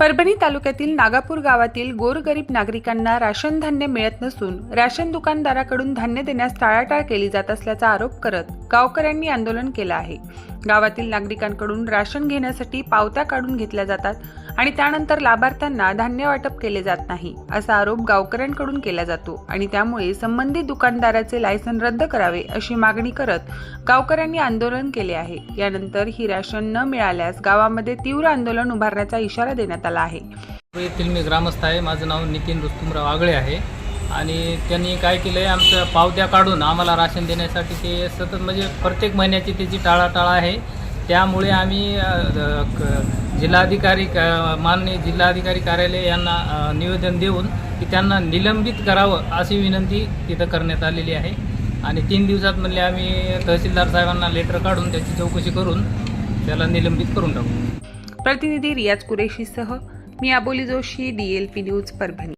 परभणी तालुक्यातील नागापूर गावातील गोरगरीब नागरिकांना राशन धान्य मिळत नसून राशन दुकानदाराकडून धान्य देण्यास टाळाटाळ केली जात असल्याचा आरोप करत गावकऱ्यांनी आंदोलन केलं आहे. गावातील नागरिकांकडून राशन घेण्यासाठी पावत्या काढून घेतल्या जातात आणि त्यानंतर लाभार्थ्यांना धान्य वाटप केले जात नाही असा आरोप गावकऱ्यांकडून केला जातो आणि त्यामुळे संबंधित दुकानदाराचे लायसन रद्द करावे अशी मागणी करत गावकऱ्यांनी आंदोलन केले आहे. यानंतर ही राशन न मिळाल्यास गावामध्ये तीव्र आंदोलन उभारण्याचा इशारा देण्यात आला आहे. येथील मी ग्रामस्थ आहे. माझं नाव नितीन रुस्तुमराव आगळे आहे. आणि त्यांनी काय केलं आहे आमच्या पावत्या काढून आम्हाला राशन देण्यासाठी ते सतत म्हणजे प्रत्येक महिन्याची त्याची टाळाटाळ आहे. त्यामुळे आम्ही जिल्हाधिकारी माननीय जिल्हाधिकारी कार्यालय यांना निवेदन देऊन की त्यांना निलंबित करावं अशी विनंती तिथं करण्यात आलेली आहे. आणि तीन दिवसात म्हणले आम्ही तहसीलदार साहेबांना लेटर काढून त्याची चौकशी करून त्याला निलंबित करून टाकू. प्रतिनिधी रियाज कुरेशीसह मी अबोली जोशी डीएलपी न्यूज परभणी.